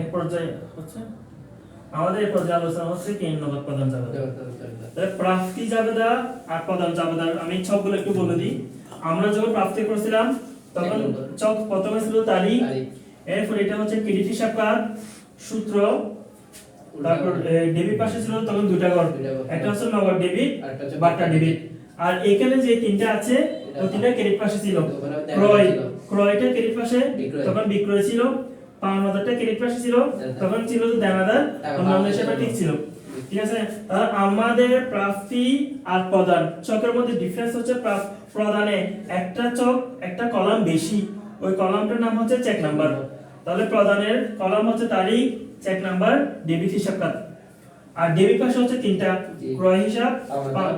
এক পর্যায়ে হচ্ছে। আমাদের এই পর্যায়ে আলোচনা হচ্ছে কি নগদ প্রদান জাবেদা তাহলে প্রাপ্তি জাবেদা আর প্রদান জাবেদা আমি ছকগুলো একটু বলে দিই। আমরা যখন প্রাপ্তি করছিলাম তখন। ছক প্রথমে ছিল তারিখ এরপর এটা হচ্ছে ক্রেডিট হিসাব সূত্র তারপর ডেবিট পাশে ছিল তখন দুটা ঘর একটা হচ্ছে নগদ ডেবিট বাট্টা ডেবিট। আর এখানে যে তিনটা আছে ওই তিনটা ক্রেডিট পাশে ছিল। ক্রয় ক্রয়টা ক্রেডিট পাশে তখন বিক্রয় ছিল। পাওয়ান হাজারটা ক্রেডিট পাশে ছিল? তখন ছিল যে দেনাদার টাকা অন্যান্য হিসাবে ঠিক ছিল। ঠিক আছে? তাহলে আমাদের প্রাপ্তি আর প্রদান। চকের মধ্যে ডিফারেন্স হচ্ছে প্রদানে একটা চক একটা কলাম বেশি। ওই কলামটার নাম হচ্ছে চেক নাম্বার তাহলে প্রদানের কলাম হচ্ছে তারিখ চেক নাম্বার ডেবিট হিসাব আর ডেবিট পাশে হচ্ছে তিনটা। ক্রয় হিসাব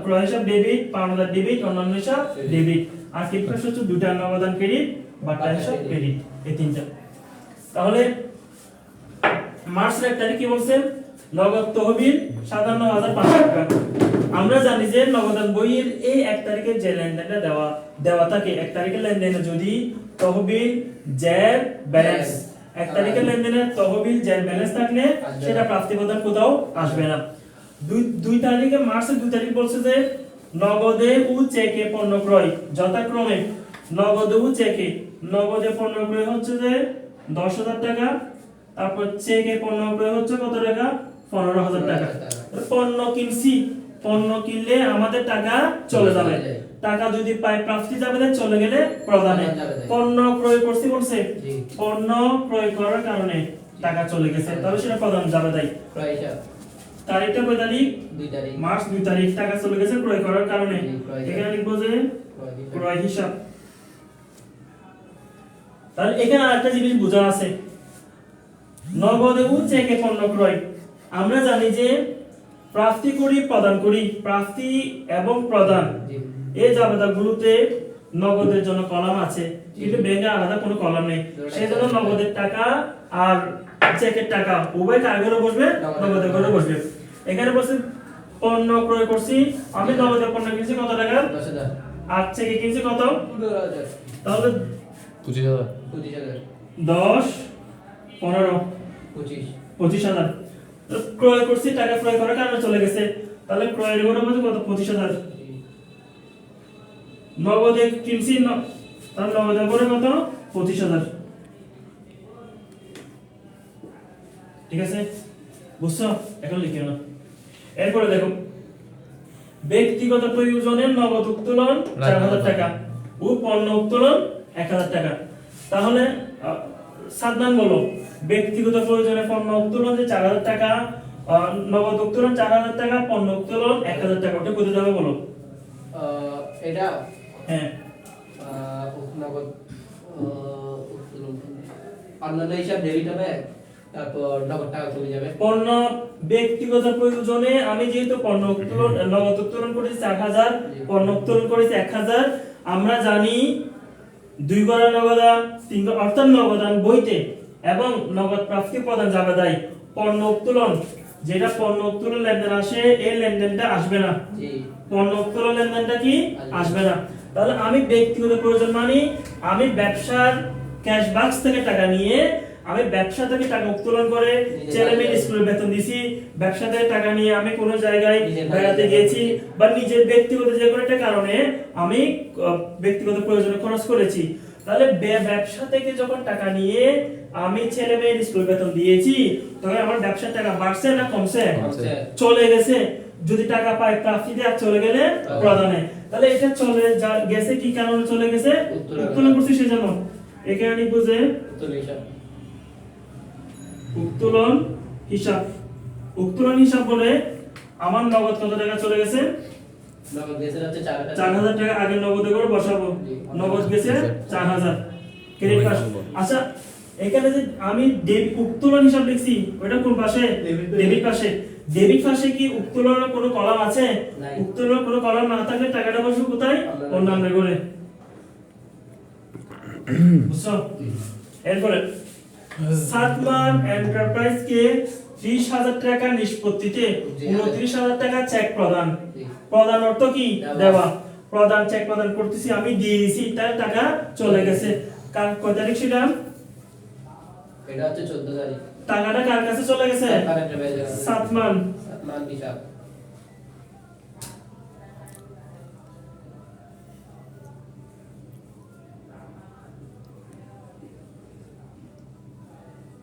ক্রয় হিসাব ডেবিট পাওনাদার ডেবিট অন্যান্য হিসাব ডেবিট আর ক্রেডিট পাশে হচ্ছে দুটা নগদান ক্রেডিট বাটা হিসাব ক্রেডিট এই তিনটা। তাহলে মার্চের এক তারিখ কি বলছেন নগদ তহবিল সাতান্ন হাজার পাঁচশো টাকা। আমরা জানি যে নগদান বইয়ের এই এক তারিখে যে লেনদেনটা দেওয়া দেওয়া থাকে এক তারিখের লেনদেনে যদি তহবিল জের ব্যালেন্স এক তারিখের লেনদেনে তহবিল জের ব্যালেন্স থাকলে সেটা। প্রাপ্তি প্রদান কোথাও আসবে না। দুই দুই তারিখে মার্চের দুই তারিখ বলছে যে নগদে ও চেকে পণ্য ক্রয়। যথাক্রমে নগদে ও চেকে নগদে পণ্য ক্রয় হচ্ছে যে দশ হাজার টাকা তারপর চেকে পণ্য ক্রয় হচ্ছে কত টাকা? পনেরো হাজার টাকা। পণ্য কিনছি পণ্য কিনলে আমাদের টাকা চলে যাবে। টাকা যদি পাই প্রাপ্তি যাবে চলে গেলে প্রদানে। পণ্য ক্রয় করছি বলছে। পণ্য ক্রয় করার কারণে টাকা চলে গেছে। তাহলে সেটা প্রদান যাবে তাই। তারিখটা কয় তারিখ? মার্চ দুই তারিখ টাকা চলে গেছে ক্রয় করার কারণে। এখানে লিখব যে ক্রয় হিসাব। তাহলে এখানে আরেকটা জিনিস বোঝা আছে। নগদে চেকে পণ্য ক্রয়। আমরা জানি যে প্রাপ্তি করি প্রদান করি। প্রাপ্তি এবং প্রদান এই জাবেদাগুলোতে নগদের জন্য কলাম আছে কিন্তু ব্যাংকে আলাদা কোনো কলাম নেই। সেই জন্য নগদের টাকা আর চেকের টাকা উভয় কার ঘরে বসবে নগদের ঘরে বসবে। এখানে বসে পণ্য ক্রয় করছি আমি নগদের পণ্য কিনছি কত টাকা? আর চেকে কিনছি কত? তাহলে পঁচিশ হাজার। পঁচিশ হাজার। দশ পনেরো পঁচিশ। পঁচিশ হাজার। ক্রয় করছি টাকা ক্রয় করার কারণে চলে গেছে। তাহলে ক্রয়ের ঘরে মধ্যে কত? পঁচিশ হাজার। নগদে কিনছি তার নগদে করে কত? পঁচিশ হাজার। ঠিক আছে? বুঝছ? এখন লিখিও না এরপরে দেখো। ব্যক্তিগত প্রয়োজনের নগদ উত্তোলন চার হাজার টাকা ও পণ্য উত্তোলন এক হাজার টাকা। তাহলে সাবধান বলো ব্যক্তিগত প্রয়োজনে পণ্য উত্তোলন যে চার হাজার টাকা নগদ উত্তোলন চার হাজার টাকা পণ্য উত্তোলন এক হাজার টাকা। ওটা কোথায় যাবে বলো। এটা হ্যাঁ। নগদ অন্যান্য হিসাব ডেবিট হবে তারপর নগদ টাকা চলে যাবে। পণ্য ব্যক্তিগত প্রয়োজনে আমি যেহেতু পণ্য উত্তোলন নগদ উত্তোলন করেছি চার হাজার পণ্য উত্তোলন করেছি এক হাজার আমরা জানি দুই গড়া নগদান তিন অর্থাৎ নগদান বইতে এবং নগদ প্রাপ্তি প্রদান যাবে দায় পণ্য উত্তোলন। যেটা পণ্য উত্তোলন লেনদেন আসে এই লেনদেনটা আসবে না। পণ্য উত্তোলন লেনদেনটা কি? আসবে। না। তাহলে আমি ব্যক্তিগত প্রয়োজন মানি আমি ব্যবসার ক্যাশ বাক্স থেকে টাকা নিয়ে আমি ব্যবসা থেকে টাকা উত্তোলন করে নিজের ছেলে মেয়ে স্কুলে বেতন দিছি। ব্যবসা থেকে টাকা নিয়ে আমি কোনো জায়গায় বেড়াতে গিয়েছি বা নিজের ব্যক্তিগত যে কোনো একটা কারণে আমি ব্যক্তিগত প্রয়োজনে খরচ করেছি। তাহলে ব্যবসা থেকে যখন টাকা নিয়ে আমি ছেলে মেয়ের স্কুল বেতন দিয়েছি তখন আমার ব্যবসার টাকা বাড়ছে না কমছে। চলে গেছে। যদি টাকা পায় প্রাপ্তিতে আর চলে গেলে প্রদানে তাহলে এটা চলে যা- গেছে কি কারণে চলে গেছে? উত্তোলন। করছি সেজন্য। এখানে যে উত্তোলন হিসাব। উত্তোলন হিসাব বলে আমার নগদ কত টাকা চলে গেছে? চার হাজার টাকা আগে নগদে করে বসাবো। নগদ গেছে চার হাজার। ক্রেডিট পাস আচ্ছা এখানে যে আমি উত্তোলন হিসাব লিখছি ওটা কোন পাশে। ডেবিট পাশে। ডেবিট পাশে। কি উত্তোলনের কোনো কলাম আছে। উত্তোলনের কোনো কলাম না থাকলে টাকাটা বসবে কোথায়। অন্যান্য করে। বুঝছ? এরপরে সাতমান এন্টারপ্রাইজ কে ত্রিশ হাজার টাকা নিষ্পত্তিতে উনত্রিশ হাজার টাকা চেক প্রদান। প্রদান অর্থ কি? দেওয়া। প্রদান চেক প্রদান করতেছি আমি দিয়ে দিছি তার টাকা চলে গেছে। কার কয় তারিখ সেটা? এটা হচ্ছে চোদ্দ তারিখ। টাকাটা কার কাছে চলে গেছে? সাতমান মান হিসাব।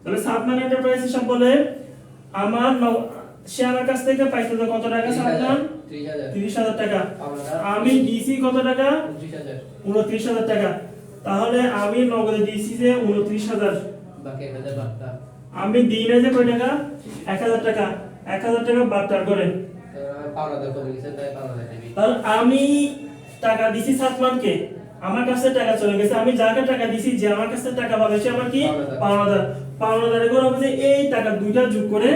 তাহলে সাতমান এন্টারপ্রাইজ হিসাব বলে আমার সে আমার কাছ থেকে পাইছিল কত টাকা সাতমান? ত্রিশ হাজার। টাকা। আমি দিছি কত টাকা? উনত্রিশ হাজার। টাকা। তাহলে আমি নগদে দিছি যে উনত্রিশ হাজার। আমি দিই না যে কয় টাকা? এক হাজার টাকা। এক হাজার টাকা বার্তার করে। তাহলে আমি টাকা দিছি সাতমানকে। আমার কাছে টাকা চলে গেছে। আমি যাকে টাকা দিছি যে আমার কাছে টাকা পাবে সে আমার কি? পাওনাদার। পাওনাদার করে এই টাকা দুইটা যোগ করে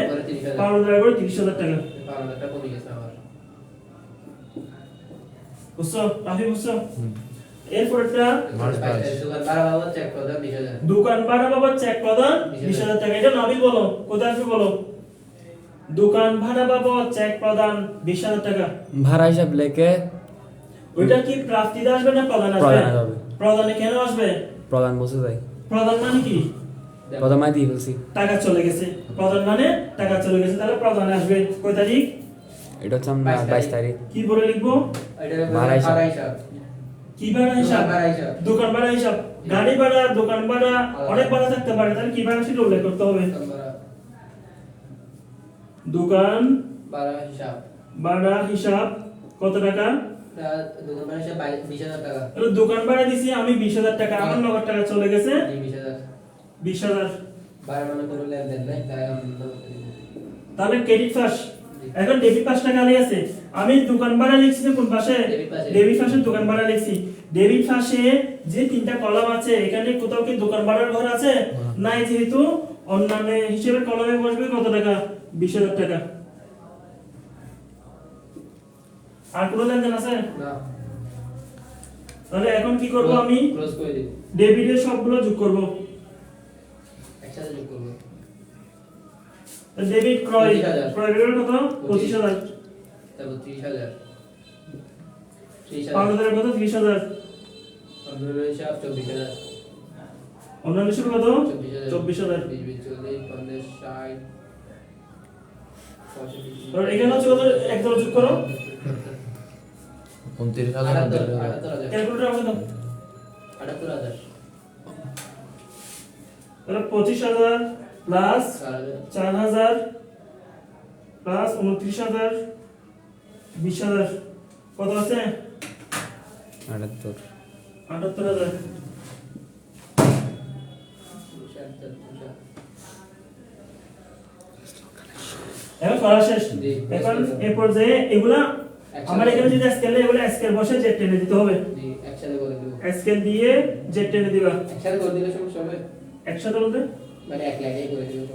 পাওনাদারে করে তিরিশ হাজার। টাকা। পাওনাদারটা কমে গেছে আমার বুঝছ? রাফি বুঝছ? এরপরটা দোকান ভাড়া বাবদ চেক করে দেন বিশ হাজার। দোকান ভাড়া বাবদ চেক প্রদান বিশ হাজার। টাকা। এটা নাবি বলো কোথায় আসবে বলো? দোকান ভাড়া বাবদ চেক প্রদান বিশ হাজার টাকা। ভাড়া হিসাব লেখে ওইটা কি প্রাপ্তিতে আসবে না প্রদান আসবে? প্রদানে কেন আসবে? প্রধান বসে যায়। প্রদান মানে কি? প্রধান মাই দিয়ে ফেলছি। টাকা চলে গেছে। প্রদান মানে টাকা চলে গেছে তাহলে প্রদান আসবে। কয় তারিখ? এটা হচ্ছে আমরা বাইশ তারিখ। কি বলে লিখব? এটা ভাড়া হিসাব। কি ভাড়া হিসাব? দোকান ভাড়া হিসাব। দোকান ভাড়া হিসাব। গাড়ি ভাড়া দোকান ভাড়া অনেক ভাড়া থাকতে পারে তাহলে কি ভাড়া সেটা উল্লেখ করতে হবে। দোকান ভাড়া। হিসাব। ভাড়া হিসাব কত টাকা? দোকান ভাড়া হিসাব বিশ হাজার টাকা। তাহলে দোকান ভাড়া দিছি আমি বিশ হাজার টাকা আমার নগদ টাকা চলে গেছে। বিশ হাজার বিশ হাজার। মানে। তাহলে ক্রেডিট পাস এখন ডেবিট পাসটা খালি আছে। আমি দোকান ভাড়া লিখছি কোন পাশে? ডেবিট পাশে। দোকান ভাড়া লিখছি। ডেবিট পাশে যে তিনটা কলাম আছে এখানে কোথাও কি দোকান ভাড়ার ঘর আছে? নাই যেহেতু অন্যান্য হিসেবে কলমে বসবে কত টাকা? বিশ হাজার টাকা। আর কোনো লেনদেন আছে? না। তাহলে এখন কি করব আমি? ক্লোজ করে দিই ডেবিটের সবগুলো যোগ করব। একসাথে যোগ করব ডেবিট ক্রয় ক্রয় বিক্রয় কত? পঁচিশ। হাজার। তারপর ত্রিশ হাজার। ত্রিশ হাজার। পাউন্ডের কত? ত্রিশ হাজার। অন্যান্য হিসাব হিসেবে কত এখানে হচ্ছে কত? যোগ করো। উনত্রিশ হাজার আটাত্তর উনত্রিশ হাজার। ক্যালকুলেটর আমাকে দাও। আটাত্তর হাজার। তাহলে পঁচিশ হাজার প্লাস চার হাজার প্লাস উনত্রিশ হাজার বিশ হাজার। কত আছে? আটাত্তর। আটাত্তর হাজার। এখন করা শেষ। এখন এই পর্যায়ে এগুলা আমার এখানে যদি স্কেলে এগুলো স্কেল বসে জেড টেনে দিতে হবে। একসাথে করে দিব। স্কেল দিয়ে জেড টেনে দিবা। একসাথে করে দিলে সমস্যা হবে। একসাথে বলতে মানে এক লাইনে করে দিব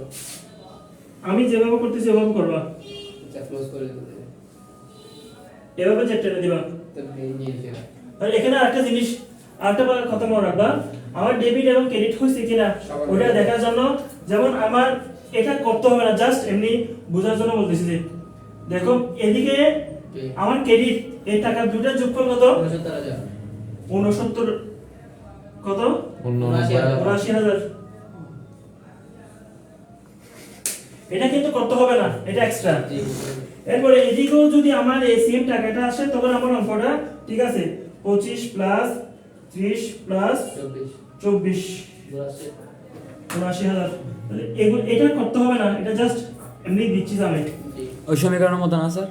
আমি যেভাবে করতেছি সেভাবে করবা। আচ্ছা ক্লোজ করে দিব এভাবে টেনে দিবা। তাহলে এখানে আরেকটা জিনিস আরেকটা কথা মনে রাখবা। আমার ডেবিট এবং ক্রেডিট হয়েছে কিনা ওটা দেখার জন্য যেমন আমার এটা করতে হবে না জাস্ট এমনি বোঝার জন্য বলতেছি যে দেখো এদিকে আমার ক্রেডিট এই টাকা দুটা যোগ করলে কত? উনসত্তর কত? উনআশি হাজার। এটা কিন্তু করতে হবে না এটা এক্সট্রা এরপরে এদিকেও যদি আমার এই সেম টাকাটা আসে তখন আমার অঙ্কটা ঠিক আছে পঁচিশ প্লাস ত্রিশ প্লাস চব্বিশ। উনআশি। হাজার। এগুলো এটা করতে হবে না এটা জাস্ট এমনি দিচ্ছি আমি। ওই সমীকরণের মতো না স্যার?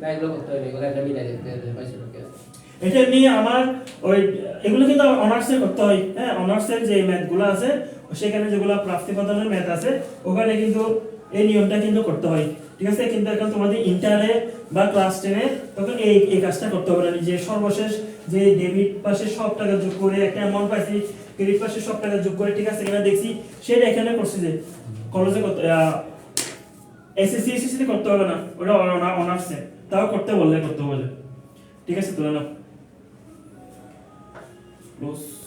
না এগুলো করতে হবে এগুলো একটা মিলাই দিতে হবে পয়সা লোকে এটা এমনি আমার ওই এগুলো কিন্তু অনার্সে করতে হয় হ্যাঁ অনার্সের যে ম্যাথগুলো আছে সেখানে যেগুলো প্রাপ্তি প্রদানের ম্যাথ আছে ওখানে কিন্তু এই নিয়মটা কিন্তু করতে হয়। ঠিক আছে? কিন্তু এখন তোমাদের ইন্টারে বা ক্লাস টেনে তখন এই এই কাজটা করতে হবে না। যে সর্বশেষ যে ডেবিট পাশে সব টাকা যোগ করে একটা অ্যামাউন্ট পাইছি ক্রেডিট পাশে সব টাকা যোগ করে, ঠিক আছে এখানে দেখছি সেটা এখানে করছি যে কলেজে এসএসসি এসএসসি করতে হবে না। ওটা অনার্সে তাও করতে বললে করতে বলে। ঠিক আছে নাও। Los